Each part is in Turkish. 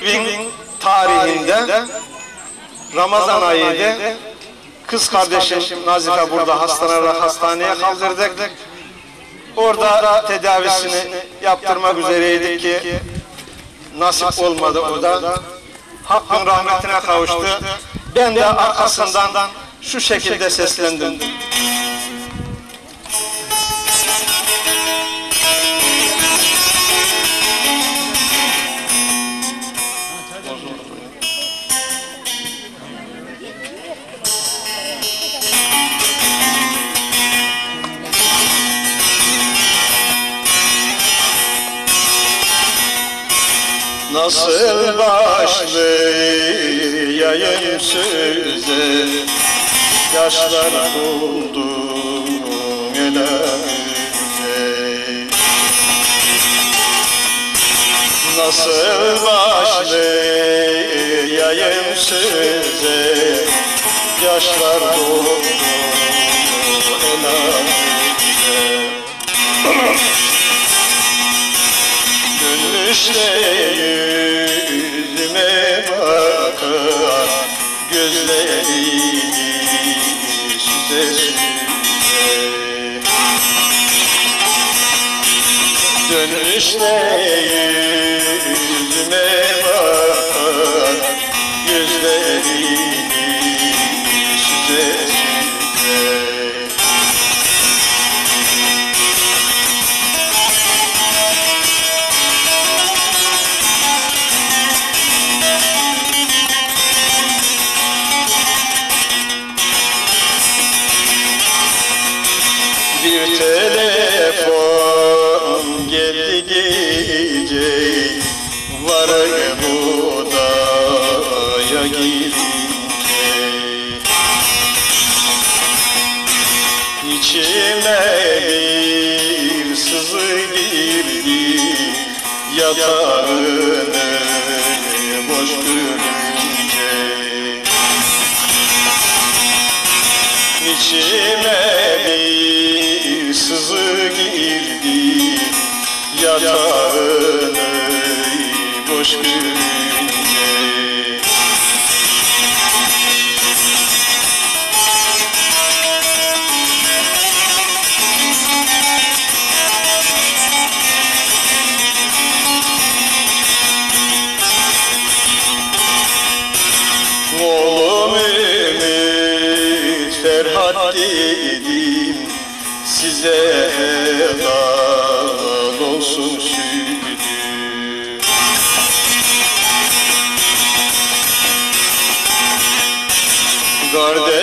bin tarihinde Ramazan ayıydı. Kız kardeşim Nazife burada hastaneye, hastaneye kaldırdık. Orada tedavisini yaptırmak üzereydik ki nasip olmadı o da. Hakkın rahmetine kavuştu. Ben de arkasından şu şekilde seslendim. Nasıl başlayayım söze Yaşlar doldu elimize Nasıl başlayayım söze Yaşlar doldu elimize Dönmüşte yüzüme bakar Gözleri süze süze Dönmüşte yüzüme bakar Bir telefon geldi gece. Varayım odaya girince. İçime bir sızı girdi. Yatağını boş görünce. İçime Oğlum Ümit Ferhat dedim Size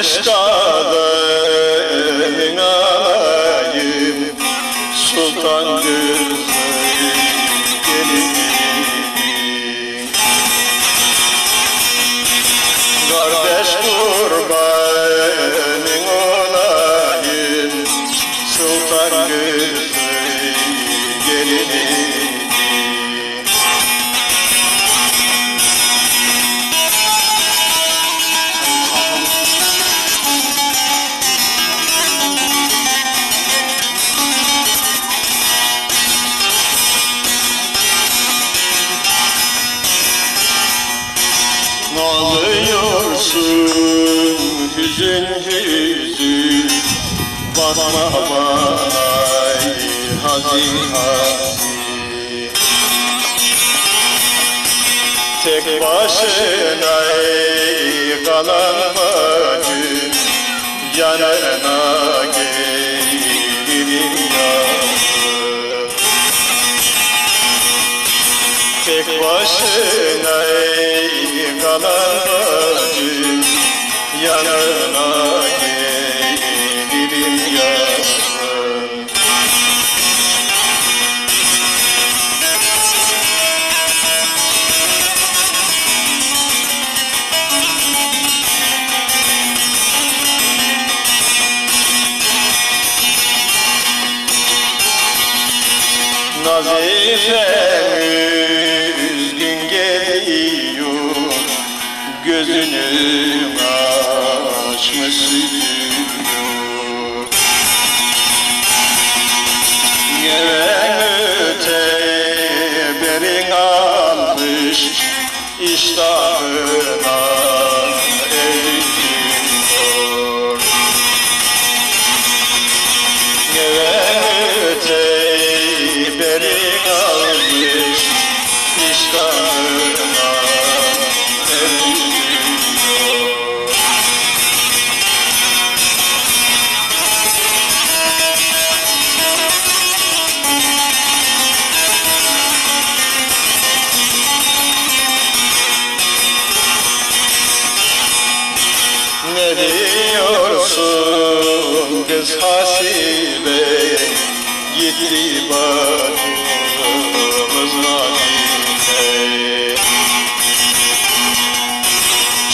Kadının alayım Sultan gözü gelinim Kardeş kurbanın olayım Sultan gözü Bakma bana hazin hazin Tek başına kalan bacım Yanına gelirim Tek başına kalan bacım Yanına iştahına diyorsun kız hasibe Gitti bacımız nadide.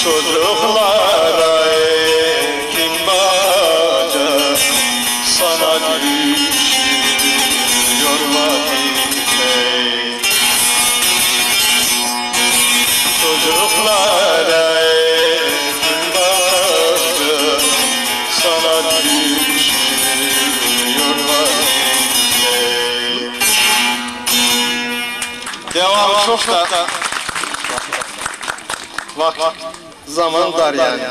Çocuklara çok da Vakit zaman dar yani.